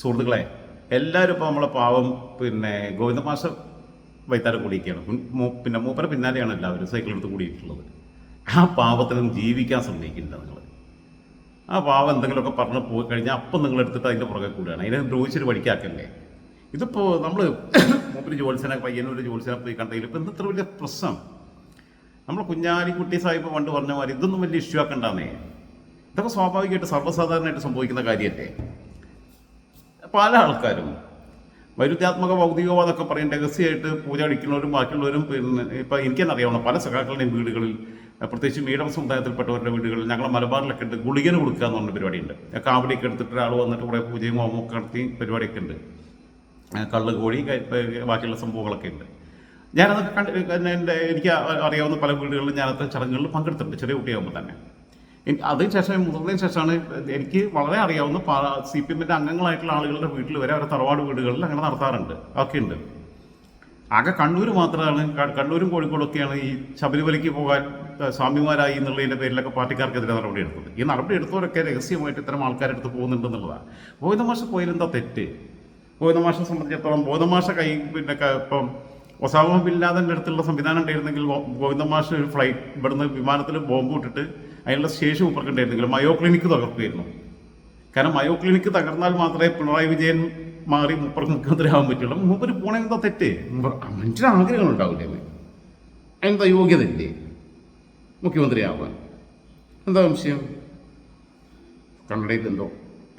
സുഹൃത്തുക്കളെ എല്ലാവരും ഇപ്പോൾ നമ്മളെ പാവം പിന്നെ ഗോവിന്ദ മാഷ വൈത്താരം കൂടിയിരിക്കുകയാണ്. പിന്നെ മൂപ്പര പിന്നാലെയാണ് എല്ലാവരും സൈക്കിൾ എടുത്ത് കൂടിയിട്ടുള്ളത്. ആ പാവത്തിനും ജീവിക്കാൻ ശ്രമിക്കുന്നില്ല നിങ്ങൾ ആ പാവം എന്തെങ്കിലുമൊക്കെ പറഞ്ഞ് പോയി കഴിഞ്ഞാൽ അപ്പം നിങ്ങൾ എടുത്തിട്ട് അതിന്റെ പുറകെ കൂടുകയാണ് അതിനെ ദ്രോഹിച്ചൊരു വഴിക്കാക്കല്ലേ ഇതിപ്പോൾ നമ്മൾ മൂപ്പര് ജോത്സനെ പയ്യനൊരു ജോത്സനെ പോയി കണ്ടെങ്കിൽ ഇപ്പം ഇന്നത്ര വലിയ പ്രശ്നം. നമ്മൾ കുഞ്ഞാലിക്കുട്ടി സാഹിബ് പണ്ട് പറഞ്ഞ മാതിരി ഇതൊന്നും വലിയ ഇഷ്യൂ ആക്കണ്ടെന്നേ. ഇതൊക്കെ സ്വാഭാവികമായിട്ട് സർവസാധാരണമായിട്ട് സംഭവിക്കുന്ന കാര്യമല്ലേ പല ആൾക്കാരും. വൈരുദ്ധ്യാത്മക ഭൗതികവാദമൊക്കെ പറയും. രഹസ്യമായിട്ട് പൂജ അടിക്കുന്നവരും ബാക്കിയുള്ളവരും പിന്നെ ഇപ്പം എനിക്കെന്നറിയാവുന്ന പല സഖാക്കളുടെയും വീടുകളിൽ പ്രത്യേകിച്ച് മീഡം സമുദായത്തിൽപ്പെട്ടവരുടെ വീടുകളിൽ ഞങ്ങളെ മലബാറിലൊക്കെ ഉണ്ട് ഗുളികന് കൊടുക്കുക എന്ന് പറഞ്ഞ പരിപാടിയുണ്ട്. കാവടിയൊക്കെ എടുത്തിട്ട് ഒരാൾ വന്നിട്ട് കുറേ പൂജയും ഹോമൊക്കെ നടത്തി പരിപാടിയൊക്കെ ഉണ്ട് കള്ള് കോഴി ബാക്കിയുള്ള സംഭവങ്ങളൊക്കെ ഉണ്ട് ഞാനതൊക്കെ കണ്ട് എന്റെ എനിക്ക് അറിയാവുന്ന പല വീടുകളിലും ഞാനത്തെ ചടങ്ങുകളിൽ പങ്കെടുത്തിട്ടുണ്ട്. ചെറിയ കുട്ടിയാകുമ്പോൾ തന്നെ. അതിന് ശേഷം മുതിർന്നതിന് ശേഷമാണ് എനിക്ക് വളരെ അറിയാവുന്ന സി പി എമ്മിന്റെ അംഗങ്ങളായിട്ടുള്ള ആളുകളുടെ വീട്ടിൽ വരെ അവരുടെ തറവാട് വീടുകളിൽ അങ്ങനെ നടത്താറുണ്ട്. ഒക്കെ ഉണ്ട് ആകെ കണ്ണൂർ മാത്രമാണ് കണ്ണൂരും കോഴിക്കോടൊക്കെയാണ് ഈ ശബരിമലയ്ക്ക് പോകാൻ സ്വാമിമാരായി എന്നുള്ളതിന്റെ പേരിലൊക്കെ പാർട്ടിക്കാർക്കെതിരെ നടപടി എടുത്തത്. ഈ നടപടി എടുത്തവരൊക്കെ രഹസ്യമായിട്ട് ഇത്തരം ആൾക്കാരെടുത്ത് പോകുന്നുണ്ടെന്നുള്ളതാണ്. ബോധമാഷ പോയാലെന്താ തെറ്റ്? ഗോവിന്ദമാഷെ സംബന്ധിച്ചിടത്തോളം ബോധമാഷ കൈ പിന്നെ ഇപ്പം ഒസാമ അടുത്തുള്ള സംവിധാനം ഉണ്ടായിരുന്നെങ്കിൽ ഗോവിന്ദമാഷ് ഒരു ഫ്ലൈറ്റ് ഇവിടുന്ന് വിമാനത്തിൽ ബോംബ് ഇട്ടിട്ട് അതിനുള്ള ശേഷി ഉപ്പർക്കുണ്ടായിരുന്നെങ്കിൽ മയോ ക്ലിനിക്ക് തകർക്കുമായിരുന്നു കാരണം മയോ ക്ലിനിക്ക് തകർന്നാൽ മാത്രമേ പിണറായി വിജയൻ മാറി മുപ്പർക്ക് മുഖ്യമന്ത്രി ആവാൻ പറ്റുള്ളൂ. മൂപ്പര് പോണേ എന്താ തെറ്റ്? മനുഷ്യന് ആഗ്രഹങ്ങൾ ഉണ്ടാവില്ലേ? എന്താ യോഗ്യത ഇല്ലേ മുഖ്യമന്ത്രി ആവാൻ. എന്താ സംശയം? കണ്ണടയിൽ എന്തോ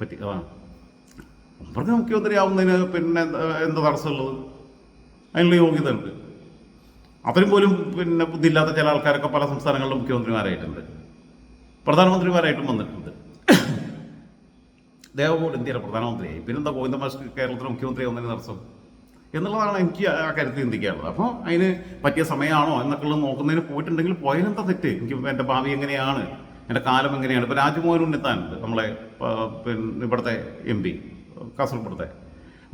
പറ്റി. അതാണ് മുമ്പർക്ക് മുഖ്യമന്ത്രി ആവുന്നതിന് പിന്നെ എന്താ തടസ്സമുള്ളത്? അതിനുള്ള യോഗ്യത ഉണ്ട് അത്രയും പോലും പിന്നെ ബുദ്ധിയില്ലാത്ത ചില ആൾക്കാരൊക്കെ പല സംസ്ഥാനങ്ങളിലും മുഖ്യമന്ത്രിമാരായിട്ടുണ്ട്. പ്രധാനമന്ത്രിമാരായിട്ടും വന്നിട്ടുണ്ട്. ദേവഗോഡ് ഇന്ത്യയുടെ പ്രധാനമന്ത്രിയായി. പിന്നെന്താ ഗോവിന്ദ മാഷ് കേരളത്തിലെ മുഖ്യമന്ത്രി ഒന്നിന് തടസ്സം? എന്നുള്ളതാണ് എനിക്ക് ആ കാര്യത്തിൽ ചിന്തിക്കാനുള്ളത്. അപ്പോൾ അതിന് പറ്റിയ സമയമാണോ എന്നൊക്കെ ഉള്ളത് നോക്കുന്നതിന് പോയിട്ടുണ്ടെങ്കിൽ പോയാലെന്താ തെറ്റ്? എനിക്ക് എന്റെ ഭാവി എങ്ങനെയാണ്? എന്റെ കാലം എങ്ങനെയാണ്? ഇപ്പോൾ രാജ്മോഹൻ ഉണ്ണിത്താനുണ്ട് നമ്മളെ പിന്നെ ഇവിടുത്തെ എം പി കാസർഗോഡത്തെ.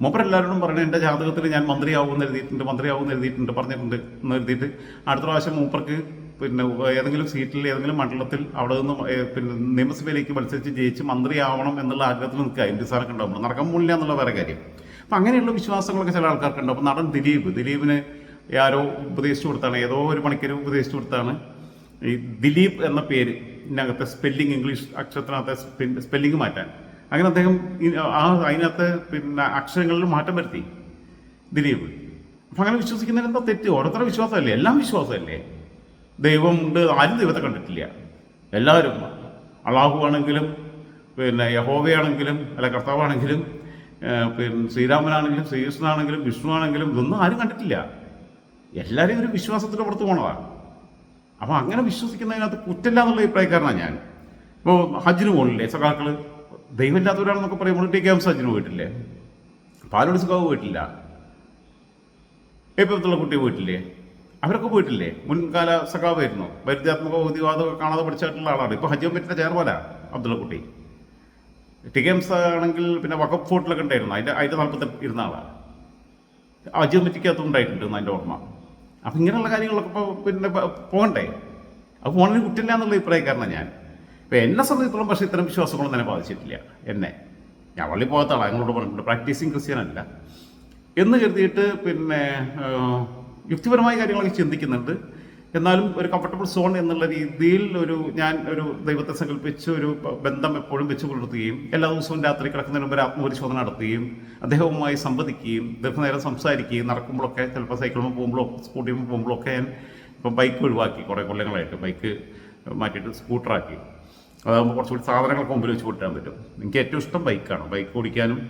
മൂപ്പരെല്ലാവരോടും പറഞ്ഞു എന്റെ ജാതകത്തിൽ ഞാൻ മന്ത്രിയാവുമെന്ന് എഴുതിയിട്ടുണ്ട് മന്ത്രിയാവുമെന്ന് എഴുതിയിട്ടുണ്ട് പറഞ്ഞിട്ടുണ്ട് എന്ന് എഴുതിയിട്ട് അടുത്ത പ്രാവശ്യം മൂപ്പർക്ക് പിന്നെ ഏതെങ്കിലും സീറ്റിൽ ഏതെങ്കിലും മണ്ഡലത്തിൽ അവിടെ നിന്ന് പിന്നെ നിയമസഭയിലേക്ക് മത്സരിച്ച് ജയിച്ച് മന്ത്രിയാവണം എന്നുള്ള ആഗ്രഹത്തിൽ നിൽക്കുക. എം പി സാറൊക്കെ ഉണ്ടാവും നടക്കാൻ പോലില്ല എന്നുള്ള വേറെ കാര്യം. അപ്പം അങ്ങനെയുള്ള വിശ്വാസങ്ങളൊക്കെ ചില ആൾക്കാർക്കുണ്ട് അപ്പം നടൻ ദിലീപ് ദിലീപിന് ആരോ ഉപദേശിച്ചു കൊടുത്താണ്. ഏതോ ഒരു മണിക്കൂർ ഉപദേശിച്ചു കൊടുത്താണ്. ഈ ദിലീപ് എന്ന പേര് ഇതിനകത്തെ സ്പെല്ലിംഗ് ഇംഗ്ലീഷ് അക്ഷരത്തിനകത്തെ സ്പെല്ലിംഗ് മാറ്റാൻ. അങ്ങനെ അദ്ദേഹം ആ അതിനകത്ത് പിന്നെ അക്ഷരങ്ങളിൽ മാറ്റം വരുത്തി ദിലീപ്. അപ്പം അങ്ങനെ വിശ്വസിക്കുന്നതിന് എന്താ തെറ്റ്? ഓരോരുത്തരുടെ വിശ്വാസമല്ലേ? എല്ലാം വിശ്വാസമല്ലേ? ദൈവമുണ്ട്. ആരും ദൈവത്തെ കണ്ടിട്ടില്ല. എല്ലാവരും അള്ളാഹു ആണെങ്കിലും പിന്നെ യഹോവയാണെങ്കിലും അല്ല കർത്താവാണെങ്കിലും പിന്നെ ശ്രീരാമനാണെങ്കിലും ശ്രീകൃഷ്ണനാണെങ്കിലും വിഷ്ണു ആണെങ്കിലും ഇതൊന്നും ആരും കണ്ടിട്ടില്ല. എല്ലാവരും ഒരു വിശ്വാസത്തിന്റെ പുറത്ത് പോണതാണ് അപ്പോൾ അങ്ങനെ വിശ്വസിക്കുന്നതിനകത്ത് കുറ്റമില്ല എന്നുള്ള അഭിപ്രായക്കാരനാണ് ഞാൻ. ഇപ്പോൾ ഹജ്ജിന് പോകണില്ലേ സഖാക്കൾ ദൈവമില്ലാത്തവരാണെന്നൊക്കെ പറയുമ്പോൾ ടി കെ എം ഹജ്ജിന് പോയിട്ടില്ലേ? പാലോട് സുഖാവ് പോയിട്ടില്ല. എപ്പോഴത്തുള്ള കുട്ടി പോയിട്ടില്ലേ? അവരൊക്കെ പോയിട്ടില്ലേ? മുൻകാല സഖാവായിരുന്നു. വൈരുദ്ധ്യാത്മക ഭൗതികവാദം കാണാതെ പഠിച്ചിട്ടുള്ള ആളാണ്. ഇപ്പോൾ ഹജ്ജോ പറ്റുന്ന ചെയർമാനാ അബ്ദുള്ളക്കുട്ടി. ടി എംസ് ആണെങ്കിൽ പിന്നെ വഖഫ് ഫോർട്ടിലൊക്കെ ഉണ്ടായിരുന്നു. അതിന്റെ അതിന്റെ നാൽപ്പത്തി ഇരുന്ന ആളാണ്. ഹജ്ജ് കമ്മിറ്റിക്കകത്തും ഉണ്ടായിട്ടുണ്ട് എന്റെ ഓർമ്മ. അപ്പം ഇങ്ങനെയുള്ള കാര്യങ്ങളൊക്കെ ഇപ്പോൾ പിന്നെ പോകണ്ടേ? അപ്പോൾ പോകണതിന് കുറ്റില്ല എന്നുള്ള അഭിപ്രായക്കാരനാണ് ഞാൻ. ഇപ്പം എന്നെ സംബന്ധിച്ചിടത്തോളം പക്ഷേ ഇത്തരം വിശ്വാസങ്ങളൊന്നും തന്നെ ബാധിച്ചിട്ടില്ല. എന്നെ. ഞാൻ വള്ളി പോകാത്ത ആളാണ് ഞങ്ങളോട് പറഞ്ഞിട്ടുണ്ട്. പ്രാക്ടീസിങ് ക്രിസ്ത്യൻ അല്ല. എന്ന് കരുതിയിട്ട് പിന്നെ യുക്തിപരമായ കാര്യങ്ങളൊക്കെ ചിന്തിക്കുന്നുണ്ട്. എന്നാലും ഒരു കംഫർട്ടബിൾ സോൺ എന്നുള്ള രീതിയിൽ ഒരു ഞാൻ ഒരു ദൈവത്തെ സങ്കല്പിച്ച് ഒരു ബന്ധം എപ്പോഴും വെച്ച് പുലർത്തുകയും എല്ലാ ദിവസവും രാത്രി കിടക്കുന്നതിന് മുമ്പ് ആത്മപരിശോധന നടത്തുകയും അദ്ദേഹവുമായി സംവദിക്കുകയും ദീർഘനേരം സംസാരിക്കുകയും നടക്കുമ്പോഴൊക്കെ ചിലപ്പോൾ സൈക്കിളിൽ പോകുമ്പോഴോ സ്കൂട്ടിയിൽ പോകുമ്പോഴൊക്കെ ഞാൻ ഇപ്പം ബൈക്ക് ഒഴിവാക്കി. കുറേ കൊല്ലങ്ങളായിട്ട് ബൈക്ക് മാറ്റിയിട്ട് സ്കൂട്ടറാക്കി അതാകുമ്പോൾ കുറച്ചുകൂടി സാധനങ്ങളൊക്കെ മുമ്പിൽ വെച്ച് കൊട്ടാൻ പറ്റും. എനിക്ക് ഏറ്റവും ഇഷ്ടം ബൈക്കാണ് ബൈക്ക് ഓടിക്കാനും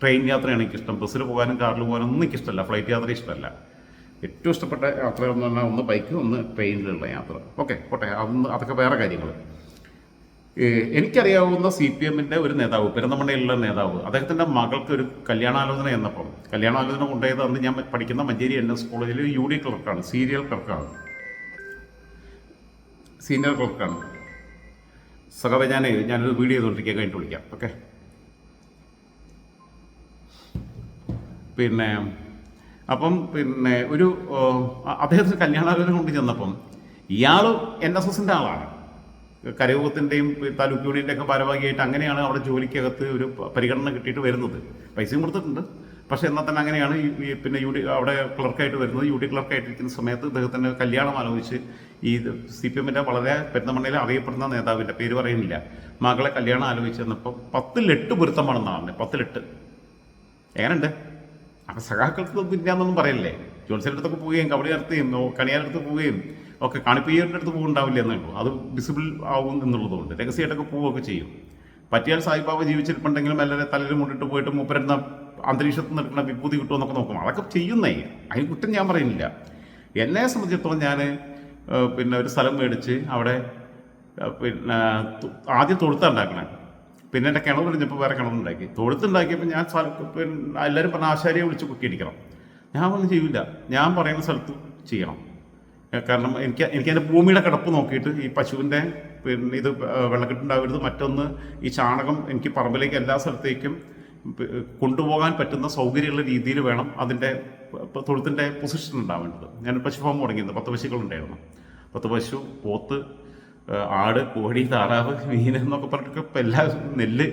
ട്രെയിൻ യാത്രയാണ് എനിക്കിഷ്ടം. ബസ്സിൽ പോകാനും കാറിൽ പോകാനും ഒന്നും എനിക്കിഷ്ടമല്ല. ഫ്ലൈറ്റ് യാത്ര ഇഷ്ടമല്ല. ഏറ്റവും ഇഷ്ടപ്പെട്ട യാത്ര എന്ന് പറഞ്ഞാൽ ഒന്ന് ബൈക്ക് ഒന്ന് ട്രെയിനിലുള്ള യാത്ര. ഓക്കെ പോട്ടെ. അതൊന്ന് അതൊക്കെ വേറെ കാര്യങ്ങൾ. എനിക്കറിയാവുന്ന സി പി എമ്മിന്റെ ഒരു നേതാവ് പെരുന്തമണ്ണയിലുള്ള നേതാവ് അദ്ദേഹത്തിന്റെ മകൾക്ക് ഒരു കല്യാണാലോചന എന്നപ്പം കല്യാണാലോചന കൊണ്ടുപോയത് അന്ന് ഞാൻ പഠിക്കുന്ന മഞ്ചേരി എൻ എസ് കോളേജിൽ യു ഡി ക്ലർക്കാണ് സീരിയൽ ക്ലർക്കാണ്. സീനിയർ ക്ലർക്കാണ്. സഹത ഞാൻ ഞാനൊരു വീഡിയോ ചെയ്തുകൊണ്ടിരിക്കുക കഴിഞ്ഞിട്ട് വിളിക്കാം. ഓക്കെ. പിന്നെ അപ്പം പിന്നെ ഒരു അദ്ദേഹത്തിന് കല്യാണാലോചന കൊണ്ട് ചെന്നപ്പം ഇയാൾ എൻ എസ് എസിന്റെ ആളാണ് കരയോഗത്തിന്റെയും താലൂക്ക് യൂണിയന്റെ ഒക്കെ ഭാരവാഹിയായിട്ട് അങ്ങനെയാണ് അവിടെ ജോലിക്കകത്ത് ഒരു പരിഗണന കിട്ടിയിട്ട് വരുന്നത്. പൈസയും കൊടുത്തിട്ടുണ്ട്. പക്ഷേ എന്നാൽ തന്നെ അങ്ങനെയാണ് ഈ- പിന്നെ യു ഡി അവിടെ ക്ലർക്കായിട്ട് വരുന്നത്. യു ഡി ക്ലർക്കായിട്ടിരിക്കുന്ന സമയത്ത് ഇദ്ദേഹത്തിന്റെ കല്യാണം ആലോചിച്ച് ഈ സി പി എമ്മിന്റെ വളരെ പെരുന്നമണ്ണയിൽ അറിയപ്പെടുന്ന നേതാവിന്റെ പേര് പറയുന്നില്ല. മകളെ കല്യാണം ആലോചിച്ച് വന്നപ്പോൾ പത്തിലെട്ട് പൊരുത്തമാണെന്നാണ് പത്തിലെട്ട്. എങ്ങനെയുണ്ട്? അപ്പം സഖാക്കൾക്ക് ഇല്ലാന്നൊന്നും പറയല്ലേ? ജോത്സ്യന്റെ അടുത്തൊക്കെ പോവുകയും കബഡി നടത്തുകയും കണിയാരുടെ അടുത്ത് പോവുകയും ഒക്കെ കാണിപ്പയ്യരുടെ അടുത്ത് പോകുന്നുണ്ടാവില്ല എന്നേ ഉള്ളൂ അത് വിസിബിൾ ആവും എന്നുള്ളതുകൊണ്ട് രഹസ്യമായിട്ടൊക്കെ പോവുകയൊക്കെ ചെയ്യും. പറ്റിയാൽ സായിബാബ ജീവിച്ചിരിപ്പുണ്ടെങ്കിലും എല്ലാവരും തലയിൽ മുണ്ടിട്ട് പോയിട്ട് മൂപ്പരുന്ന അന്തരീക്ഷത്തിൽ നിൽക്കുന്ന വിഭൂതി കിട്ടുമെന്നൊക്കെ നോക്കും. അതൊക്കെ ചെയ്യുന്നേ. അതിന് കുറ്റം ഞാൻ പറയുന്നില്ല. എന്നെ സംബന്ധിച്ചിടത്തോളം ഞാൻ പിന്നെ ഒരു സ്ഥലം മേടിച്ച് അവിടെ പിന്നെ ആദ്യം തൊഴുത്ത തൊഴുത്തുണ്ടാക്കണേ പിന്നെ എന്റെ കിണർ കഴിഞ്ഞപ്പോൾ വേറെ കിണറുണ്ടാക്കി. തൊഴുത്തുണ്ടാക്കിയപ്പോൾ ഞാൻ പിന്നെ എല്ലാവരും പറഞ്ഞ ആശാരിയെ വിളിച്ച് കുക്കിയടിക്കണം ഞാൻ ഒന്നും ചെയ്യില്ല ഞാൻ പറയുന്ന സ്ഥലത്ത് ചെയ്യണം. കാരണം എനിക്ക് എനിക്ക് എന്റെ ഭൂമിയുടെ കിടപ്പ് നോക്കിയിട്ട് ഈ പശുവിന്റെ പിന്നെ ഇത് വെള്ളക്കെട്ടുണ്ടാവരുത്. മറ്റൊന്ന് ഈ ചാണകം എനിക്ക് പറമ്പിലേക്ക് എല്ലാ സ്ഥലത്തേക്കും കൊണ്ടുപോകാൻ പറ്റുന്ന സൗകര്യമുള്ള രീതിയിൽ വേണം അതിന്റെ തൊഴുത്തിന്റെ പൊസിഷൻ ഉണ്ടാവേണ്ടത്. ഞാൻ പശു ഫാം തുടങ്ങിയത് പത്ത് പശുക്കളുണ്ടായിരുന്നു. പത്ത് പശു പോത്ത് ആട് കോഴി താറാവ് മീൻ എന്നൊക്കെ പറഞ്ഞിട്ടൊക്കെ ഇപ്പം എല്ലാ നെല്ല്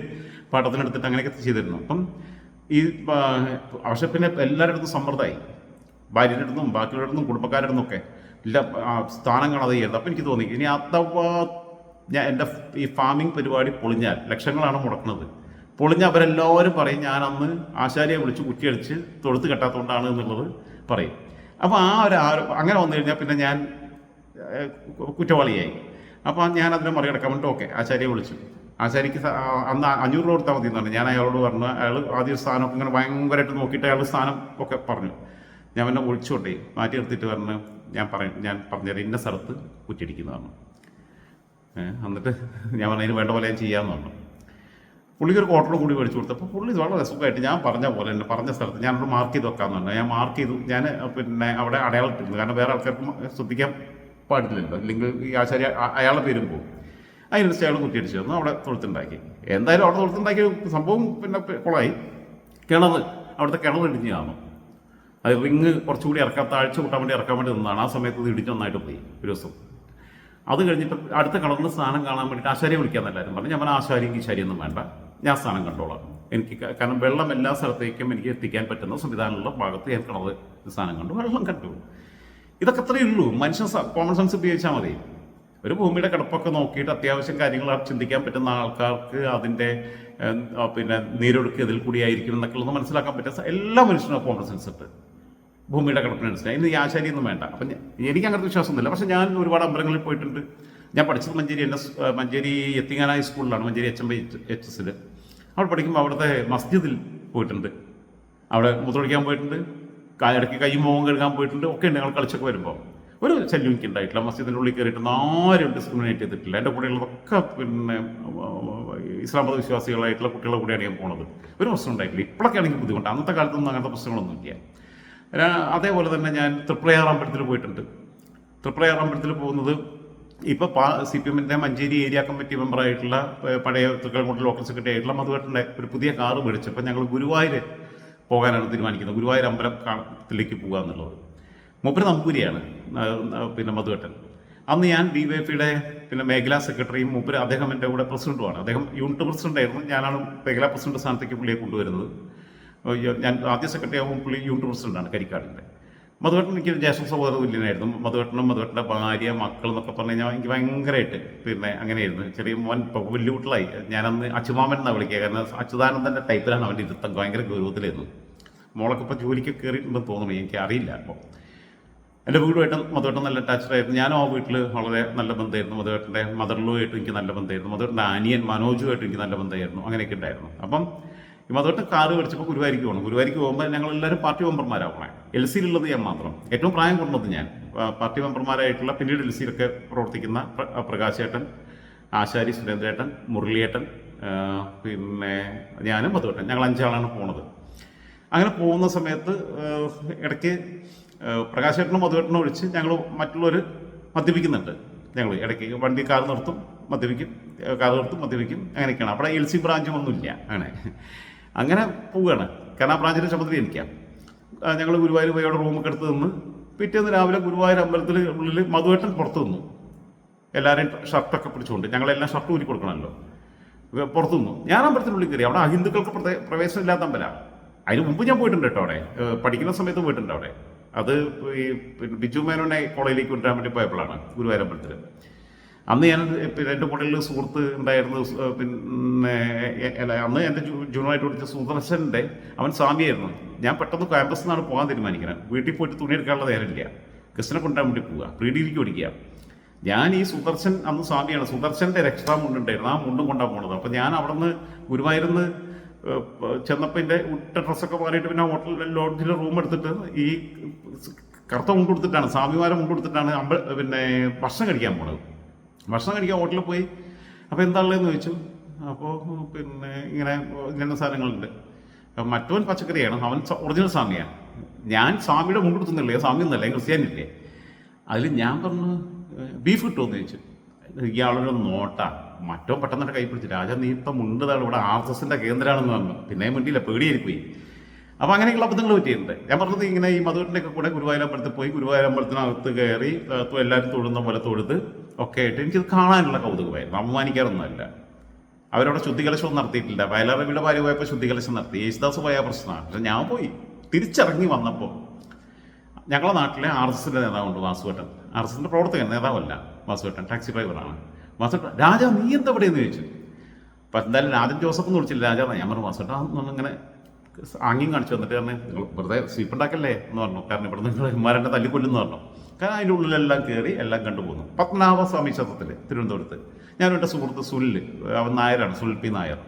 പാട്ടത്തിനെടുത്തിട്ട് അങ്ങനെയൊക്കെ ചെയ്തിരുന്നു. അപ്പം ഈ പക്ഷെ പിന്നെ എല്ലാവരുടെ അടുത്തും സമ്മർദ്ദമായി ഭാര്യയുടെ അടുത്തും ബാക്കിയുള്ള അടുത്തും കുടുംബക്കാരുടെ ഒക്കെ ഇല്ല ആ, സ്ഥാനം കാണാതെ ചെയ്യരുത് അപ്പം എനിക്ക് തോന്നി ഇനി അഥവാ ഞാൻ എന്റെ ഈ ഫാമിംഗ് പരിപാടി പൊളിഞ്ഞാൽ ലക്ഷങ്ങളാണ് മുടക്കുന്നത്. പൊളിഞ്ഞ അവരെല്ലാവരും പറയും ഞാൻ അന്ന് ആശാരിയെ വിളിച്ച് കുറ്റിയടിച്ച് തൊഴുത്ത് കെട്ടാത്തതുകൊണ്ടാണ് എന്നുള്ളത് പറയും. അപ്പോൾ ആ ഒരു അങ്ങനെ വന്നു കഴിഞ്ഞാൽ പിന്നെ ഞാൻ കുറ്റവാളിയായി. അപ്പോൾ ഞാൻ അതിനെ മറികടക്കാൻ വേണ്ടി ഓക്കെ ആശാരിയെ വിളിച്ചു. ആചാര്യക്ക് അന്ന് അഞ്ഞൂറ് രൂപ കൊടുത്താൽ മതി എന്നാണ് ഞാൻ അയാളോട് പറഞ്ഞു അയാൾ ആദ്യം സ്ഥാനമൊക്കെ ഇങ്ങനെ ഭയങ്കരമായിട്ട് നോക്കിയിട്ട് അയാൾ സ്ഥാനം ഒക്കെ പറഞ്ഞു. ഞാൻ എന്നെ ഒളിച്ചോട്ടെ മാറ്റി നിർത്തിയിട്ട് പറഞ്ഞു ഞാൻ പറയും ഞാൻ പറഞ്ഞുതരാം ഇന്ന സ്ഥലത്ത് കുറ്റിയടിക്കുന്നതാണ് എന്നിട്ട് ഞാൻ പറഞ്ഞു അതിന് വേണ്ട പോലെ ഞാൻ ചെയ്യാമെന്ന് പറഞ്ഞു. പുള്ളിക്ക് ഒരു കൂടി മേടിച്ചു കൊടുത്തപ്പോൾ പുള്ളി വളരെ സുഖമായിട്ട് ഞാൻ പറഞ്ഞ പോലെ തന്നെ പറഞ്ഞ സ്ഥലത്ത് ഞാനൊരു മാർക്ക് ചെയ്ത് വെക്കാമെന്ന് പറഞ്ഞു. ഞാൻ മാർക്ക് ചെയ്തു ഞാൻ പിന്നെ അവിടെ അടയാളം ഇട്ടിരുന്നു കാരണം വേറെ ആൾക്കാർക്ക് ശ്രദ്ധിക്കാൻ പാടില്ലല്ലോ. അല്ലെങ്കിൽ ഈ ആശാരി അയാളെ പേരും പോകും അതിനനുസരിച്ച് അയാൾ കുത്തിയടിച്ചു തന്നു. അവിടെ തൊഴുത്തുണ്ടാക്കി. എന്തായാലും അവിടെ തൊഴുത്തുണ്ടാക്കിയ സംഭവം പിന്നെ കുളമായി കിണർ അവിടുത്തെ കിണർ ഇടിഞ്ഞ് കാണും അത് റിങ് കുറച്ചുകൂടി ഇറക്കാൻ താഴ്ച കൂട്ടാൻ വേണ്ടി ഇറക്കാൻ വേണ്ടി നിന്നാണ്. ആ സമയത്ത് ഇടിച്ച് നന്നായിട്ട് പോയി ഒരു ദിവസം. അത് കഴിഞ്ഞിട്ട് അടുത്ത കിണറിന് സ്ഥാനം കാണാൻ വേണ്ടിയിട്ട് ആശാരിയെ വിളിക്കാൻ എല്ലാവരും പറഞ്ഞു. ഞാൻ ആശാരിയും ശരിയൊന്നും വേണ്ട. ഞാൻ സ്ഥാനം കണ്ടോളാം. എനിക്ക് കാരണം വെള്ളം എല്ലാ സ്ഥലത്തേക്കും എനിക്ക് എത്തിക്കാൻ പറ്റുന്ന സംവിധാനമുള്ള ഭാഗത്ത് ഞാൻ കിണറ് സ്ഥാനം കണ്ടു. വെള്ളം കണ്ടു. ഇതൊക്കെ അത്രയേ ഉള്ളൂ. മനുഷ്യൻ കോമൺ സെൻസ് ഉപയോഗിച്ചാൽ മതി. ഒരു ഭൂമിയുടെ കിടപ്പൊക്കെ നോക്കിയിട്ട് അത്യാവശ്യം കാര്യങ്ങൾ ചിന്തിക്കാൻ പറ്റുന്ന ആൾക്കാർക്ക് അതിന്റെ പിന്നെ നീരൊഴുക്ക് ഇതിൽ കൂടിയായിരിക്കും എന്നൊക്കെ ഉള്ളത് മനസ്സിലാക്കാൻ പറ്റുന്ന എല്ലാ മനുഷ്യനും കോമൺ സെൻസ് ഉണ്ട്. ഭൂമിയുടെ കിടപ്പിനനുസരിച്ച് ഇന്ന് ഈ ആശാരിയൊന്നും വേണ്ട. അപ്പം എനിക്ക് അങ്ങനത്തെ വിശ്വാസമൊന്നുമില്ല. പക്ഷെ ഞാൻ ഒരുപാട് അമ്പലങ്ങളിൽ പോയിട്ടുണ്ട്. ഞാൻ പഠിച്ചത് മഞ്ചേരി എൻ എസ് മഞ്ചേരി എത്തിങ്ങാന ഹൈസ്കൂളിലാണ് Manjeri H M B H എസിൽ അവിടെ പഠിക്കുമ്പോൾ അവിടുത്തെ മസ്ജിദിൽ പോയിട്ടുണ്ട്. അവിടെ മുത്തൊഴിക്കാൻ പോയിട്ടുണ്ട്. ഇടയ്ക്ക് കൈയും മുഖം കഴുകാൻ പോയിട്ടുണ്ട്. ഒക്കെ ഉണ്ട്. ഞങ്ങൾ കളിച്ചൊക്കെ വരുമ്പോൾ ഒരു ശല്യം എനിക്ക് ഉണ്ടായിട്ടില്ല. മസ്ജിദിന്റെ ഉള്ളിൽ കയറിയിട്ടൊന്നും ആരും ഡിസ്ക്രിമിനേറ്റ് ചെയ്തിട്ടില്ല. എന്റെ കൂടെയുള്ളതൊക്കെ പിന്നെ ഇസ്ലാം മത വിശ്വാസികളായിട്ടുള്ള കുട്ടികളുടെ കൂടെയാണ് ഞാൻ പോണത്. ഒരു പ്രശ്നം ഉണ്ടായിട്ടില്ല. ഇപ്പോഴൊക്കെ ആണെങ്കിൽ ബുദ്ധിമുട്ട്. അന്നത്തെ കാലത്തൊന്നും അങ്ങനത്തെ പ്രശ്നങ്ങളൊന്നും ഇല്ല അതേപോലെ തന്നെ ഞാൻ തൃപ്രയാർ അമ്പലത്തിൽ പോയിട്ടുണ്ട്. തൃപ്രയാർ അമ്പലത്തിൽ പോകുന്നത് ഇപ്പോൾ പാ സി പി എമ്മിന്റെ മഞ്ചേരി ഏരിയ കമ്മിറ്റി മെമ്പറായിട്ടുള്ള പഴയ തൃക്കൽമുട്ട് ലോക്കൽ സെക്രട്ടറി ആയിട്ടുള്ള മധുവേട്ടന്റെ ഒരു പുതിയ കാറ് മേടിച്ചപ്പോൾ ഞങ്ങൾ ഗുരുവായൂർ പോകാനാണ് തീരുമാനിക്കുന്നത് ഗുരുവായൂർ അമ്പലത്തിലേക്ക് പോകുക എന്നുള്ളത്. മൂപ്പര് നമ്പൂരിയാണ്. പിന്നെ മധുവേട്ടൻ. അന്ന് ഞാൻ ബി വൈ പിയുടെ പിന്നെ മേഖലാ സെക്രട്ടറിയും മൂപ്പര് അദ്ദേഹം എന്റെ കൂടെ പ്രസിഡന്റുമാണ്. അദ്ദേഹം യൂണിറ്റ് പ്രസിഡന്റായിരുന്നു ഞാനാണ് മേഖലാ പ്രസിഡന്റ് സ്ഥാനത്തേക്ക് പുള്ളിയെ കൊണ്ടുവരുന്നത്. ഞാൻ ആദ്യ സെക്രട്ടറി ആകുമ്പോൾ പുള്ളി യൂണിറ്റ് പ്രസിഡന്റാണ് കരിക്കാടിന്റെ. മധുവേട്ടൻ എനിക്ക് ജ്യേഷ്ഠ സഹോദര തുല്യനായിരുന്നു. മധുവേട്ടനും മധുവേട്ടന്റെ ഭാര്യ മക്കൾ എന്നൊക്കെ പറഞ്ഞു കഴിഞ്ഞാൽ എനിക്ക് ഭയങ്കരമായിട്ട് പിന്നെ അങ്ങനെയായിരുന്നു. ചെറിയ മോൻ വലിയ കുട്ടികളായി. ഞാനന്ന് അച്ചുമാമൻ എന്നാണ് വിളിക്കുക. കാരണം അച്യുതാനന്ദന്റെ ടൈപ്പിലാണ് അവന്റെ ഇരുത്തം. ഭയങ്കര ഗൗരവത്തിലായിരുന്നു. മോളൊക്കെ ഇപ്പോൾ ജോലിക്ക് കയറിയിട്ടുണ്ടെന്ന് തോന്നുന്നു. എനിക്ക് അറിയില്ല അപ്പോൾ എന്റെ വീടുമായിട്ട് മധുവേട്ടൻ നല്ല അറ്റാച്ച്ഡ് ആയിരുന്നു. ഞാനും ആ വീട്ടിൽ വളരെ നല്ല ബന്ധമായിരുന്നു. മധുവേട്ടന്റെ മദറിലുമായിട്ടും എനിക്ക് നല്ല ബന്ധമായിരുന്നു. മധുവേട്ടന്റെ അനിയൻ മനോജുമായിട്ടും എനിക്ക് നല്ല ബന്ധമായിരുന്നു. അങ്ങനെയൊക്കെ ഉണ്ടായിരുന്നു. അപ്പം ഈ കാർ കാറ് മേടിച്ചപ്പോൾ ഗുരുവായിരിക്കും പോകണം ഗുരുവായൂരിക്ക് പോകുമ്പോൾ ഞങ്ങൾ എല്ലാവരും പാർട്ടി മെമ്പർമാരാവണേ. എൽ സിയിലുള്ളത് ഞാൻ മാത്രം. ഏറ്റവും പ്രായം കുറഞ്ഞത് ഞാൻ. പാർട്ടി മെമ്പർമാരായിട്ടുള്ള പിന്നീട് എൽ സിയിലൊക്കെ പ്രവർത്തിക്കുന്ന പ്ര- പ്രകാശേട്ടൻ ആശാരി സുരേന്ദ്രേട്ടൻ മുരളിയേട്ടൻ പിന്നെ ഞാനും മധുവേട്ടൻ ഞങ്ങൾ അഞ്ചാളാണ് പോണത്. അങ്ങനെ പോകുന്ന സമയത്ത് ഇടയ്ക്ക് പ്രകാശേട്ടനും മധുവേട്ടനും ഒഴിച്ച് ഞങ്ങൾ മറ്റുള്ളവർ മദ്യപിക്കുന്നുണ്ട്. ഞങ്ങൾ ഇടയ്ക്ക് വണ്ടി കാർ നിർത്തും മദ്യപിക്കും കാർ നിർത്തും മദ്യപിക്കും. അങ്ങനെയൊക്കെയാണ്. അവിടെ എൽ സി ബ്രാഞ്ചും ഒന്നുമില്ല. അങ്ങനെ. അങ്ങനെ പോവുകയാണ്. കാരണം ആ പ്രാചീന ശബ്ദത്തിൽ എനിക്കാം. ഞങ്ങൾ ഗുരുവായൂർ പോയി അവിടെ റൂമൊക്കെ എടുത്ത് നിന്ന് പിറ്റേന്ന് രാവിലെ ഗുരുവായൂർ അമ്പലത്തിൽ ഉള്ളിൽ മധുവേട്ടൻ പുറത്ത് നിന്നു. എല്ലാവരെയും ഷർട്ടൊക്കെ പിടിച്ചുകൊണ്ട് ഞങ്ങളെല്ലാം ഷർട്ട് ഊരി കൊടുക്കണമല്ലോ. പുറത്തു നിന്നു. ഞാൻ അമ്പലത്തിനുള്ളിൽ കയറി. അവിടെ അഹിന്ദുക്കൾക്ക് പ്രത്യേക പ്രവേശനം ഇല്ലാത്ത അമ്പലമാണ് അതിന് മുമ്പ് ഞാൻ പോയിട്ടുണ്ട് കേട്ടോ അവിടെ. പഠിക്കുന്ന സമയത്ത് പോയിട്ടുണ്ട് അവിടെ. അത് ഈ ബിജു മേനോനെ കോളേജിലേക്ക് കൊണ്ടുവരാൻ വേണ്ടി പോയപ്പോഴാണ് ഗുരുവായൂരമ്പലത്തിൽ അന്ന് ഞാൻ എന്റെ കൂടെ സുഹൃത്ത് ഉണ്ടായിരുന്നു പിന്നെ അല്ല, അന്ന് എന്റെ ജൂ- ജൂണായിട്ട് പഠിച്ച സുദർശന്റെ അവൻ സ്വാമിയായിരുന്നു. ഞാൻ പെട്ടെന്ന് ക്യാമ്പസിൽ നിന്നാണ് പോകാൻ തീരുമാനിക്കുന്നത്. വീട്ടിൽ പോയിട്ട് തുണി എടുക്കാനുള്ള നേരമില്ല. കൃഷ്ണനെ കൊണ്ടാൻ വേണ്ടി പോവുക. പ്രീ ഡിഗ്രിക്ക് പഠിക്കുക. ഞാൻ ഈ സുദർശൻ അന്ന് സ്വാമിയാണ്. സുദർശന്റെ രക്ഷാ മുണ്ടുണ്ടായിരുന്നു ആ മുണ്ടും കൊണ്ടാണ് പോണത്. അപ്പം ഞാൻ അവിടെ നിന്ന് ഗുരുവായൂരിന്ന് ചെന്നപ്പോൾ എന്റെ ഉട്ട ഡ്രസ്സൊക്കെ മാറിയിട്ട് പിന്നെ ഹോട്ടൽ ലോഡ്ജിൽ റൂം എടുത്തിട്ട് ഈ കറുത്ത മുണ്ട് കൊടുത്തിട്ടാണ് സ്വാമിമാരെ മുണ്ട് കൊടുത്തിട്ടാണ് അമ്പ പിന്നെ ഭക്ഷണം കഴിക്കാൻ പോണത്. ഭക്ഷണം കഴിക്കാൻ ഹോട്ടലിൽ പോയി. അപ്പോൾ എന്താണുള്ളതെന്ന് ചോദിച്ചു. അപ്പോൾ പിന്നെ ഇങ്ങനെ ഇങ്ങനെ സാധനങ്ങളുണ്ട്. മറ്റവൻ പച്ചക്കറിയാണ്. അവൻ ഒറിജിനൽ സ്വാമിയാണ്. ഞാൻ സ്വാമിയുടെ മുമ്പ് കൊടുത്തുന്നില്ലേ? സ്വാമി ഒന്നല്ലേ ക്രിസ്ത്യാനില്ലേ അതിൽ ഞാൻ പറഞ്ഞു ബീഫ് കിട്ടുമെന്ന് ചോദിച്ചു. ഇയാളൊരു നോട്ട. മറ്റോ പെട്ടെന്ന് കൈ പിടിച്ചു രാജ നീ ഇപ്പം മുണ്ടതാണ് ഇവിടെ ആർ എസ് എസിന്റെ കേന്ദ്രമാണെന്ന് പറഞ്ഞു. പിന്നെ മിണ്ടിയില്ല പേടിയായി പോയി അപ്പോൾ അങ്ങനെയുള്ള അബദ്ധങ്ങൾ പറ്റിയിട്ടുണ്ട്. ഞാൻ പറഞ്ഞത് ഇങ്ങനെ ഈ മധുവിന്റെ ഒക്കെ കൂടെ ഗുരുവായൂരമ്പലത്തിൽ പോയി ഗുരുവായൂരമ്പലത്തിനകത്ത് കയറി എല്ലാവരും തൊഴുന്ന പോലെ തൊഴുത് ഒക്കെ ആയിട്ട് എനിക്കത് കാണാനുള്ള കൗതുകമായിരുന്നു. അപമാനിക്കാറൊന്നുമല്ല. അവരവിടെ ശുദ്ധികലശം നടത്തിയിട്ടില്ല. വയലാറബിയുടെ ഭാര്യ പോയപ്പോൾ ശുദ്ധികലശം നടത്തി. യേശുദാസ് പോയ പ്രശ്നമാണ്. പക്ഷെ ഞാൻ പോയി. തിരിച്ചിറങ്ങി വന്നപ്പോൾ ഞങ്ങളുടെ നാട്ടിലെ ആർ എസ് എസിന്റെ നേതാവുണ്ട് വാസുവേട്ടൻ. ആർ എസ് എസിന്റെ പ്രവർത്തകൻ നേതാവല്ല വാസുവേട്ടൻ. ടാക്സി ഡ്രൈവറാണ്. വാസുവേട്ടൻ രാജാ നീ എന്താ ഇവിടെയെന്ന് ചോദിച്ചു? അപ്പം എന്തായാലും രാജൻ ജോസഫ് എന്ന് വിളിച്ചില്ല. രാജാ ഞാൻ പറഞ്ഞു വാസുവേട്ടാ ഇങ്ങനെ ആംഗ്യം കാണിച്ചു വന്നിട്ട് പറഞ്ഞു നിങ്ങൾ വെറുതെ സ്വീപ്പ് ഉണ്ടാക്കല്ലേ? എന്ന് പറഞ്ഞു. കാരണം ഇവിടെ നിങ്ങൾ ഇമാരെന്നെ തല്ലിക്കൊല്ലുന്നു പറഞ്ഞു. അതിന്റെ ഉള്ളിലെല്ലാം കയറി എല്ലാം കണ്ടുപോകുന്നു പത്മനാഭസ്വാമി ക്ഷേത്രത്തിൽ തിരുവനന്തപുരത്ത്. ഞാനും എന്റെ സുഹൃത്ത് സുനിൽ അവൻ നായരാണ് സുനിൽ പി നായർ.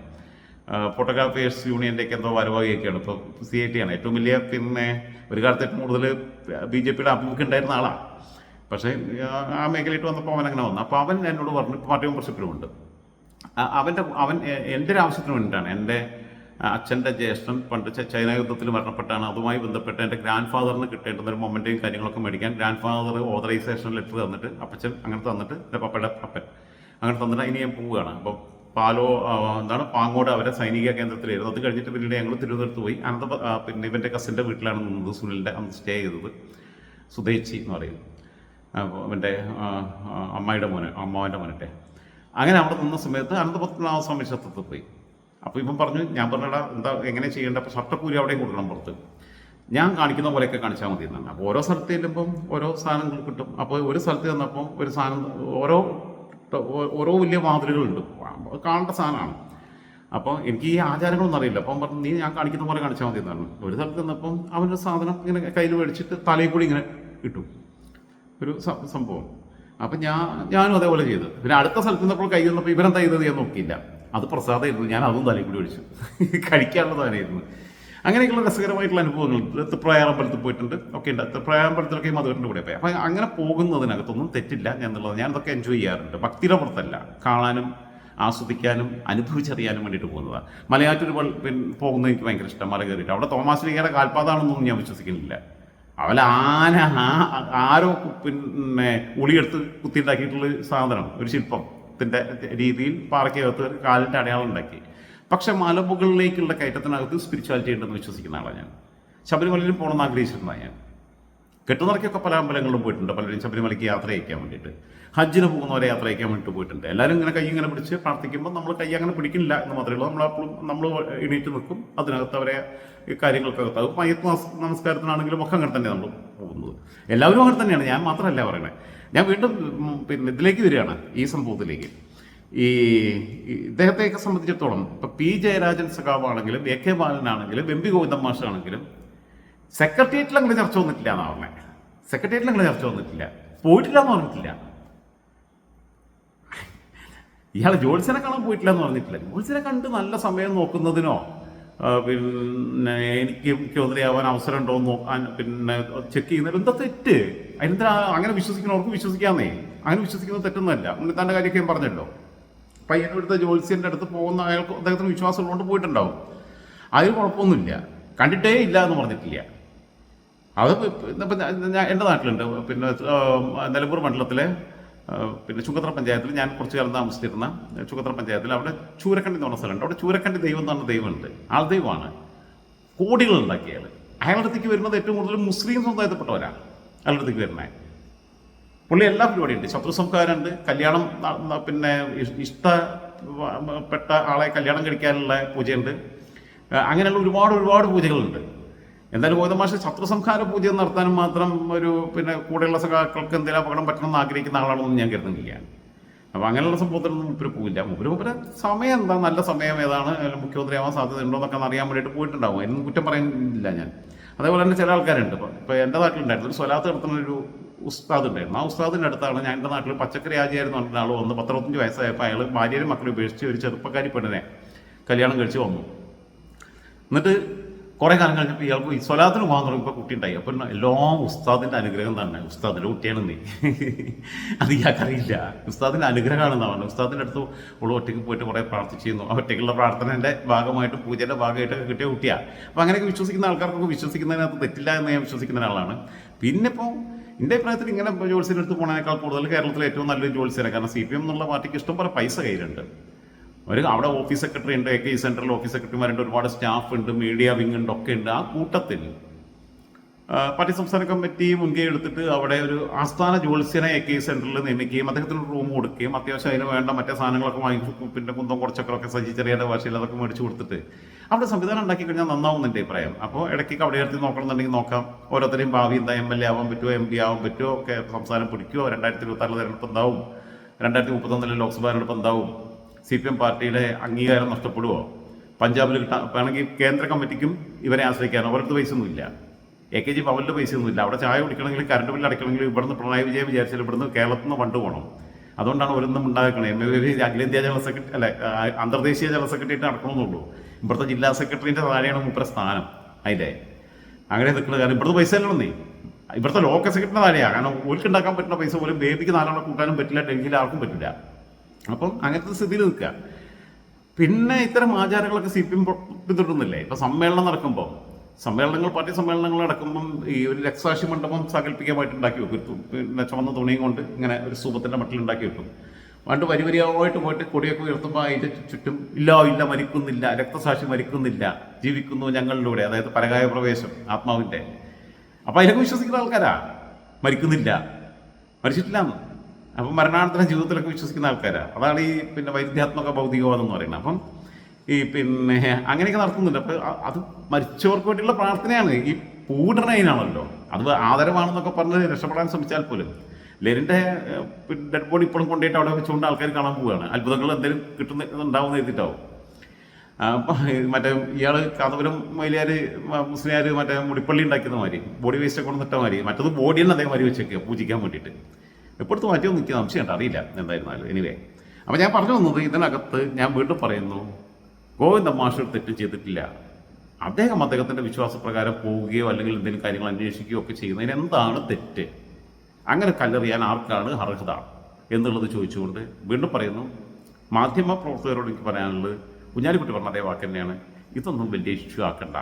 ഫോട്ടോഗ്രാഫേഴ്സ് യൂണിയന്റെ എന്തോ വരവാകിയൊക്കെയാണ്. ഇപ്പോൾ സി ഐ ടി ആണ്. ഏറ്റവും വലിയ പിന്നെ ഒരു കാലത്ത് ഏറ്റവും കൂടുതൽ ബി ജെ പിയുടെ ആഭിമുഖ്യം ഉണ്ടായിരുന്ന ആളാണ് പക്ഷേ ആ- മേഖലയിട്ട് വന്നപ്പോൾ അവൻ അങ്ങനെ വന്നു. അപ്പോൾ അവൻ എന്നോട് പറഞ്ഞു പാർട്ടി മെമ്പർഷിപ്പിലുമുണ്ട് അവന്റെ അവൻ എന്റെ ഒരു ആവശ്യത്തിന് വേണ്ടിയിട്ടാണ്. എന്റെ അച്ഛന്റെ ജ്യേഷ്ഠൻ പണ്ട് ചൈന യുദ്ധത്തിൽ മരണപ്പെട്ടാണ്. അതുമായി ബന്ധപ്പെട്ട് എന്റെ ഗ്രാൻഡ് ഫാദറിന് കിട്ടേണ്ടുന്ന ഒരു മൊമെന്റേയും കാര്യങ്ങളൊക്കെ മേടിക്കാൻ ഗ്രാൻഡ് ഫാദർ ഓതറൈസേഷൻ ലെറ്റർ തന്നിട്ട് അപ്പച്ചൻ അങ്ങനെ തന്നിട്ട് എന്റെ പപ്പയുടെ അപ്പൻ അങ്ങനെ തന്നിട്ട് ഇനി ഞാൻ പോവുകയാണ്. അപ്പോൾ പാലോ എന്താണ് പാങ്ങോട് അവരെ സൈനിക കേന്ദ്രത്തിലായിരുന്നു. അത് കഴിഞ്ഞിട്ട് പിന്നീട് ഞങ്ങൾ തിരുവനന്തപുരത്ത് പോയി. അനന്ത പിന്നെ ഇവന്റെ കസിന്റെ വീട്ടിലാണ് നിന്നത് സുനിലിന്റെ അന്ന് സ്റ്റേ ചെയ്തത്. സുധേച്ചി എന്ന് പറയും. അവന്റെ അമ്മായിയുടെ മോനെ അമ്മാവന്റെ മോനട്ടെ. അങ്ങനെ അവിടെ നിന്ന സമയത്ത് അനന്തപത്മനാഭ സ്വാമി ക്ഷേത്രത്തിൽ പോയി. അപ്പോൾ ഇപ്പം പറഞ്ഞു ഞാൻ പറഞ്ഞടാ എന്താ എങ്ങനെ ചെയ്യേണ്ട? അപ്പോൾ ഷർട്ടക്കൂലി അവിടെ കൊടുക്കണം പുറത്ത്. ഞാൻ കാണിക്കുന്ന പോലെയൊക്കെ കാണിച്ചാൽ മതി എന്നാണ്. അപ്പോൾ ഓരോ സ്ഥലത്ത് ചെല്ലുമ്പം ഓരോ സാധനങ്ങൾ കിട്ടും. അപ്പോൾ ഒരു സ്ഥലത്ത് ചെന്നപ്പം ഒരു സാധനം ഓരോ ഓരോ വലിയ മാതൃകളുണ്ട് കാണേണ്ട സാധനമാണ്. അപ്പോൾ എനിക്ക് ഈ ആചാരങ്ങളൊന്നും അറിയില്ല. അപ്പം പറഞ്ഞു നീ ഞാൻ കാണിക്കുന്ന പോലെ കാണിച്ചാൽ മതി എന്നാണ്. ഒരു സ്ഥലത്ത് ചെന്നപ്പം അവന്റെ സാധനം ഇങ്ങനെ കയ്യിൽ മേടിച്ചിട്ട് തലയിൽ കൂടി ഇങ്ങനെ കിട്ടും ഒരു സംഭവം. അപ്പം ഞാൻ ഞാനും അതേപോലെ ചെയ്തു. പിന്നെ അടുത്ത സ്ഥലത്ത് നിന്നപ്പോൾ കൈ വന്നപ്പോൾ ഇവരെന്താ ചെയ്തത് ഞാൻ നോക്കിയില്ല. അത് പ്രസാദമായിരുന്നു. ഞാൻ അതും തലയിൽ കൂടി ഒഴിച്ചു. കഴിക്കാനുള്ളതായിരുന്നു അങ്ങനെയൊക്കെയുള്ള രസകരമായിട്ടുള്ള അനുഭവങ്ങൾ. തൃപ്രായാറമ്പലത്തിൽ പോയിട്ടുണ്ട്. ഒക്കെ ഉണ്ട്. തൃപ്രയാറമ്പലത്തിലൊക്കെ ഈ മധുരന്റെ കൂടെ പോയി. അപ്പം അങ്ങനെ പോകുന്നതിനകത്തൊന്നും തെറ്റില്ല എന്നുള്ളത് ഞാനതൊക്കെ എൻജോയ് ചെയ്യാറുണ്ട്. ഭക്തിയുടെ പുറത്തല്ല കാണാനും ആസ്വദിക്കാനും അനുഭവിച്ചറിയാനും വേണ്ടിയിട്ട് പോകുന്നതാണ് മലയാറ്റൂർ പോകുന്നത് എനിക്ക് ഭയങ്കര ഇഷ്ടം. മല കയറിയിട്ട്. അവിടെ തോമാസ് ലീഗയുടെ കാൽപാതാണെന്നൊന്നും ഞാൻ വിശ്വസിക്കുന്നില്ല. അവൽ ആന ആരോ പിന്നെ ഉളിയെടുത്ത് കുത്തിയുണ്ടാക്കിയിട്ടുള്ള സാധനം ഒരു ശില്പത്തിന്റെ രീതിയിൽ പാറയ്ക്കകത്ത് കാലിന്റെ അടയാളം ഉണ്ടാക്കി. പക്ഷെ മലമുകളിലേക്കുള്ള കയറ്റത്തിനകത്ത് സ്പിരിച്വാലിറ്റി ഉണ്ടെന്ന് വിശ്വസിക്കുന്ന ആളാണ് ഞാൻ. ശബരിമലയിലും പോകണമെന്ന് ആഗ്രഹിച്ചിട്ടുണ്ടാണ് ഞാൻ. കെട്ടുനിറക്കൊക്കെ പല അമ്പലങ്ങളിലും പോയിട്ടുണ്ട്. പലരും ശബരിമലയ്ക്ക് യാത്ര അയക്കാൻ വേണ്ടിയിട്ട്. ഹജ്ജിന് പോകുന്നവരെ യാത്ര അയക്കാൻ വേണ്ടിയിട്ട് പോയിട്ടുണ്ട്. എല്ലാവരും ഇങ്ങനെ കൈ ഇങ്ങനെ പിടിച്ച് പ്രാർത്ഥിക്കുമ്പോൾ നമ്മൾ കൈ അങ്ങനെ പിടിക്കില്ല എന്ന് മാത്രമേ ഉള്ളൂ. നമ്മളപ്പോഴും നമ്മൾ എണീറ്റ് നിൽക്കും. അതിനകത്ത് അവരെ കാര്യങ്ങൾക്കകത്ത്. അത് മയത്ത് നമസ് നമസ്കാരത്തിനാണെങ്കിലും ഒക്കെ അങ്ങനെ തന്നെ നമ്മൾ പോകുന്നത്. എല്ലാവരും അങ്ങനെ തന്നെയാണ്. ഞാൻ മാത്രമല്ല പറയണേ ഞാൻ വീണ്ടും പിന്നെ ഇതിലേക്ക് വരികയാണ് ഈ സംഭവത്തിലേക്ക്. ഈ ഇദ്ദേഹത്തെയൊക്കെ സംബന്ധിച്ചിടത്തോളം ഇപ്പം പി ജയരാജൻ സഖാവാണെങ്കിലും എ കെ ബാലനാണെങ്കിലും എം പി ഗോവിന്ദൻ മാഷാണെങ്കിലും സെക്രട്ടേറിയറ്റിൽ അങ്ങനെ ചർച്ച വന്നിട്ടില്ല എന്നാ പറഞ്ഞത് സെക്രട്ടേറിയറ്റിൽ അങ്ങനെ ചർച്ച വന്നിട്ടില്ല. പോയിട്ടില്ല എന്ന് പറഞ്ഞിട്ടില്ല. ഇയാൾ ജോത്സനെ കാണാൻ പോയിട്ടില്ല എന്ന് പറഞ്ഞിട്ടില്ല. ജോത്സനെ കണ്ട് നല്ല സമയം നോക്കുന്നതിനോ പിന്നെ എനിക്ക് മുഖ്യമന്ത്രിയാവാൻ അവസരം ഉണ്ടോ എന്ന് നോക്കാൻ പിന്നെ ചെക്ക് ചെയ്യുന്നതിൽ എന്താ തെറ്റ്? അതിനെന്താ അങ്ങനെ വിശ്വസിക്കുന്നവർക്ക് വിശ്വസിക്കാന്നേ? അങ്ങനെ വിശ്വസിക്കുന്നത് തെറ്റൊന്നുമല്ല. ഉണ്ണിത്താന്റെ കാര്യമൊക്കെ ഞാൻ പറഞ്ഞല്ലോ. പയ്യനടുത്ത ജ്യോത്സ്യന്റെ അടുത്ത് പോകുന്ന അയാൾക്ക് അദ്ദേഹത്തിന് വിശ്വാസമുള്ളതുകൊണ്ട് പോയിട്ടുണ്ടാവും. അതിന് കുഴപ്പമൊന്നുമില്ല. കണ്ടിട്ടേ ഇല്ല എന്ന് പറഞ്ഞിട്ടില്ല. അത് ഇപ്പം എന്റെ നാട്ടിലുണ്ട്. പിന്നെ നിലമ്പൂർ മണ്ഡലത്തിലെ പിന്നെ ചുങ്കത്ര പഞ്ചായത്തിൽ ഞാൻ കുറച്ചു കാലം താമസിച്ചിരുന്ന ചുങ്കത്ര പഞ്ചായത്തിൽ അവിടെ ചൂരക്കണ്ടി എന്ന് പറഞ്ഞ സ്ഥലമുണ്ട്. അവിടെ ചൂരക്കണ്ടി ദൈവം എന്ന് ദൈവമുണ്ട്. ആൾ ദൈവമാണ്. കോടികൾ ഉണ്ടാക്കിയാൽ അയാളടുത്തേക്ക് വരുന്നത് ഏറ്റവും കൂടുതൽ മുസ്ലിം സമുദായത്തിൽപ്പെട്ടവരാണ് അയാളുടെ അടുത്തേക്ക് വരുന്നത് പുള്ളി എല്ലാ പരിപാടിയും ഉണ്ട്. ശത്രു സംസ്കാരമുണ്ട് കല്യാണം പിന്നെ ഇഷ്ടപ്പെട്ട ആളെ കല്യാണം കഴിക്കാനുള്ള പൂജയുണ്ട്. അങ്ങനെയുള്ള ഒരുപാട് ഒരുപാട് പൂജകളുണ്ട്. എന്തായാലും ഗോതമാഷ ശത്രു സംഹാര പൂജ നടത്താനും മാത്രം ഒരു പിന്നെ കൂടെയുള്ള സഖാക്കൾക്ക് എന്തെങ്കിലും അപകടം പറ്റണമെന്ന് ആഗ്രഹിക്കുന്ന ആളാണെന്ന് ഞാൻ കരുതുന്നില്ല. അപ്പോൾ അങ്ങനെയുള്ള സംഭവത്തിനൊന്നും മുപ്പര് പോയില്ല മുപ്പര് സമയം എന്താ? നല്ല സമയം ഏതാണ്? മുഖ്യമന്ത്രി ആവാൻ സാധ്യത ഉണ്ടോ എന്നൊക്കെ അറിയാൻ വേണ്ടിയിട്ട് പോയിട്ടുണ്ടാവും. അതിനൊന്നും കുറ്റം പറയുന്നില്ല ഞാൻ. അതേപോലെ തന്നെ ചില ആൾക്കാരുണ്ട്. ഇപ്പോൾ ഇപ്പോൾ എന്റെ നാട്ടിലുണ്ടായിരുന്നു. ഒരു സ്വലാത്ത് നടത്തുന്ന ഒരു ഉസ്താദ് ഉണ്ടായിരുന്നു. ആ ഉസ്താദിന്റെ അടുത്താണ് ഞാൻ എന്റെ നാട്ടിൽ പച്ചക്കറി ആചാരം പറഞ്ഞ ആൾ വന്ന് പത്തറുപത്തഞ്ച് വയസ്സായപ്പോൾ അയാൾ ഭാര്യയും മക്കളെ ഉപേക്ഷിച്ച് ഒരു ചെറുപ്പക്കാരി പെണ്ണിനെ കല്യാണം കഴിച്ച് വന്നു. എന്നിട്ട് കുറേ കാലം കഴിഞ്ഞപ്പോൾ ഇയാൾക്ക് ഈ സ്വലാത്തിന് പോകാൻ തുടങ്ങിയപ്പോൾ കുട്ടി ഉണ്ടായി അപ്പം എല്ലാം ഉസ്താദിന്റെ അനുഗ്രഹം തന്നെ. ഉസ്താദിന്റെ കുട്ടിയാണ് നീ. അത് ഇയാൾക്കറിയില്ല. ഉസ്താദിന്റെ അനുഗ്രഹമാണെന്ന് പറഞ്ഞു ഉസ്താദിന്റെ അടുത്ത് ഉള്ള ഒറ്റയ്ക്ക് പോയിട്ട് കുറേ പ്രാർത്ഥിച്ചിരുന്നു. ആ ഒറ്റയ്ക്കുള്ള പ്രാർത്ഥനേന്റെ ഭാഗമായിട്ട് പൂജയുടെ ഭാഗമായിട്ടൊക്കെ കിട്ടിയ കുട്ടിയാണ് അപ്പോൾ അങ്ങനെയൊക്കെ വിശ്വസിക്കുന്ന ആൾക്കാർക്കൊക്കെ വിശ്വസിക്കുന്നതിനകത്ത് തെറ്റില്ല എന്ന് ഞാൻ വിശ്വസിക്കുന്ന ഒരാളാണ്. പിന്നെ ഇപ്പോൾ എന്റെ അഭിപ്രായത്തിൽ ഇങ്ങനെ ജോത്സ്യന്റെ അടുത്ത് പോണേക്കാൾ കൂടുതൽ കേരളത്തിലെ ഏറ്റവും നല്ലൊരു ജോത്സ്യനെ. കാരണം സി പി എം എന്നുള്ള പാർട്ടിക്ക് ഇഷ്ടം പോലെ പൈസ കയ്യിലുണ്ട്. ഒരു അവിടെ ഓഫീസ് സെക്രട്ടറി ഉണ്ട് എ കെ സെൻട്രൽ ഓഫീസ് സെക്രട്ടറിമാരുണ്ട് ഒരുപാട് സ്റ്റാഫ് ഉണ്ട് മീഡിയ വിങ് ഉണ്ട് ഒക്കെ ഉണ്ട്. ആ കൂട്ടത്തിൽ പാർട്ടി സംസ്ഥാന കമ്മിറ്റി മുൻകൈ എടുത്തിട്ട് അവിടെ ഒരു ആസ്ഥാന ജ്യോത്സ്യനെ എ കെ സെന്ററിൽ നിയമിക്കുകയും അദ്ദേഹത്തിന് റൂം കൊടുക്കുകയും അത്യാവശ്യം അതിന് വേണ്ട മറ്റേ സാധനങ്ങളൊക്കെ വാങ്ങിച്ചു പിന്നെ കുന്തം കുറച്ചൊക്കെ സജി ചെറിയ ഭാഷയിൽ അതൊക്കെ മേടിച്ചു കൊടുത്തിട്ട് അവിടെ സംവിധാനം ഉണ്ടാക്കി കഴിഞ്ഞാൽ നന്നാവും എന്റെ അഭിപ്രായം. അപ്പോൾ ഇടയ്ക്ക് അവിടെ എടുത്ത് നോക്കണമെന്നുണ്ടെങ്കിൽ നോക്കാം. ഓരോരുത്തരെയും ഭാവി എന്താ? എം എൽ എ ആവാൻ പറ്റുമോ എം പി ആവാൻ പറ്റുമോ ഒക്കെ സംസ്ഥാനം പിടിക്കുമോ രണ്ടായിരത്തി ഇരുപത്തി ആറിലെ തെരഞ്ഞെടുപ്പ് എന്താവും? രണ്ടായിരത്തി മുപ്പത്തൊന്നിലെ ലോക്സഭാ തെരഞ്ഞെടുപ്പ് എന്താവും? സി പി എം പാർട്ടിയുടെ അംഗീകാരം നഷ്ടപ്പെടുമോ പഞ്ചാബിൽ വേണമെങ്കിൽ കേന്ദ്ര കമ്മിറ്റിക്കും ഇവരെ ആശ്രയിക്കാൻ അവരുടെ പൈസ ഒന്നുമില്ല എ കെ ജി പവലിന്റെ പൈസ ഒന്നുമില്ല അവിടെ ചായ കുടിക്കണമെങ്കിൽ കറണ്ട് ബില്ല് അടയ്ക്കണമെങ്കിൽ ഇവിടുന്ന് പിണറായി വിജയൻ വിചാരിച്ചാൽ ഇവിടുന്ന് കേരളത്തിൽ നിന്ന് ഫണ്ട് പോകണം അതുകൊണ്ടാണ് ഒരൊന്നും ഉണ്ടാക്കണേ എം എ അഖിലേന്ത്യാ ജനറൽ സെക്രട്ടറി അല്ലെ അന്തർദേശീയ ജനറൽ സെക്രട്ടറി ആയിട്ട് നടക്കണമെന്നുള്ളൂ. ഇവിടുത്തെ ജില്ലാ സെക്രട്ടറിന്റെ താഴെയാണ് മുപ്പര സ്ഥാനം അതിന്റെ അങ്ങനെ നിൽക്കുന്നത് കാരണം ഇവിടുത്തെ പൈസ അല്ലല്ലോ നീ. ഇവിടുത്തെ ലോക്കൽ സെക്രട്ടറിന്റെ താഴെയാണ് കാരണം ഓൽക്ക് ഉണ്ടാക്കാൻ പറ്റുന്ന പൈസ പോലും ബേബിക്ക് നാലാളെ കൂട്ടാനും പറ്റില്ല ഡൽഹിയിൽ ആർക്കും പറ്റില്ല. അപ്പം അങ്ങനത്തെ സ്ഥിതിയിൽ നിൽക്കുക. പിന്നെ ഇത്തരം ആചാരങ്ങളൊക്കെ സി പി എം പിന്തുടരുന്നില്ലേ? ഇപ്പൊ സമ്മേളനം നടക്കുമ്പോൾ സമ്മേളനങ്ങൾ പാർട്ടി സമ്മേളനങ്ങൾ നടക്കുമ്പം ഈ ഒരു രക്തസാക്ഷി മണ്ഡപം സങ്കല്പിക്കാമായിട്ട് ഉണ്ടാക്കി വെക്കും. പിന്നെ ചുവന്ന തുണിയും കൊണ്ട് ഇങ്ങനെ ഒരു സൂപത്തിന്റെ മട്ടിൽ ഉണ്ടാക്കി വെക്കും. പണ്ട് വരി വരിയായിട്ട് പോയിട്ട് കൊടിയൊക്കെ ഉയർത്തുമ്പോൾ അതിന്റെ ചുറ്റും ഇല്ല ഇല്ല മരിക്കുന്നില്ല രക്തസാക്ഷി മരിക്കുന്നില്ല ജീവിക്കുന്നു ഞങ്ങളിലൂടെ അതായത് പരകായ പ്രവേശം ആത്മാവിന്റെ. അപ്പൊ അതിനൊക്കെ വിശ്വസിക്കുന്ന ആൾക്കാരാ? മരിക്കുന്നില്ല. മരിച്ചിട്ടില്ല അപ്പം മരണാനന്തരം ജീവിതത്തിലൊക്കെ വിശ്വസിക്കുന്ന ആൾക്കാരാ. അതാണ് ഈ പിന്നെ വൈദ്യാത്മക ഭൗതികവാദം എന്ന് പറയുന്നത്. അപ്പം ഈ പിന്നെ അങ്ങനെയൊക്കെ നടത്തുന്നുണ്ട്. അപ്പോൾ അത് മരിച്ചവർക്ക് വേണ്ടിയുള്ള പ്രാർത്ഥനയാണ്. ഈ പൂടണയിനാണല്ലോ അത് ആദരവാണെന്നൊക്കെ പറഞ്ഞ് രക്ഷപ്പെടാൻ ശ്രമിച്ചാൽ പോലും. ലെനിന്റെ ഡെഡ് ബോഡി ഇപ്പോഴും കൊണ്ടുപോയിട്ട് അവിടെ വെച്ചുകൊണ്ട് ആൾക്കാർ കാണാൻ പോവുകയാണ്. അത്ഭുതങ്ങൾ എന്തെങ്കിലും കിട്ടുന്ന ഉണ്ടാവും എഴുതിയിട്ടാവും. അപ്പം മറ്റേ ഇയാൾ കാന്തപുരം മൈലിയാർ മുസ്ലിയാർ മറ്റേ മുടിപ്പള്ളി ഉണ്ടാക്കിയത് മാതിരി ബോഡി വേസ്റ്റ് കൊണ്ടുവന്നിട്ട മാതിരി മറ്റത് ബോഡി ബോഡിയാണ് അതേമാതിരി വെച്ചേക്കുക പൂജിക്കാൻ വേണ്ടിയിട്ട്. എപ്പോഴത്തെ മാറ്റിയോ എനിക്ക് സംശയമുണ്ട് അറിയില്ല എന്തായിരുന്നാലും. എനിവേ അപ്പം ഞാൻ പറഞ്ഞു വന്നത് ഇതിനകത്ത് ഞാൻ വീണ്ടും പറയുന്നു ഗോവിന്ദ മാഷ് തെറ്റ് ചെയ്തിട്ടില്ല. അദ്ദേഹം അദ്ദേഹത്തിന്റെ വിശ്വാസപ്രകാരം പോവുകയോ അല്ലെങ്കിൽ എന്തെങ്കിലും കാര്യങ്ങൾ അന്വേഷിക്കുകയോ ഒക്കെ ചെയ്യുന്നതിന് എന്താണ് തെറ്റ്? അങ്ങനെ കല്ലെറിയാൻ ആർക്കാണ് അർഹത എന്നുള്ളത് ചോദിച്ചുകൊണ്ട് വീണ്ടും പറയുന്നു മാധ്യമ പ്രവർത്തകരോട് എനിക്ക് പറയാനുള്ളത് കുഞ്ഞാലിക്കുട്ടി പറഞ്ഞ അതേ വാക്ക് തന്നെയാണ് ഇതൊന്നും വലിയ ഇഷ്യൂ ആക്കണ്ട.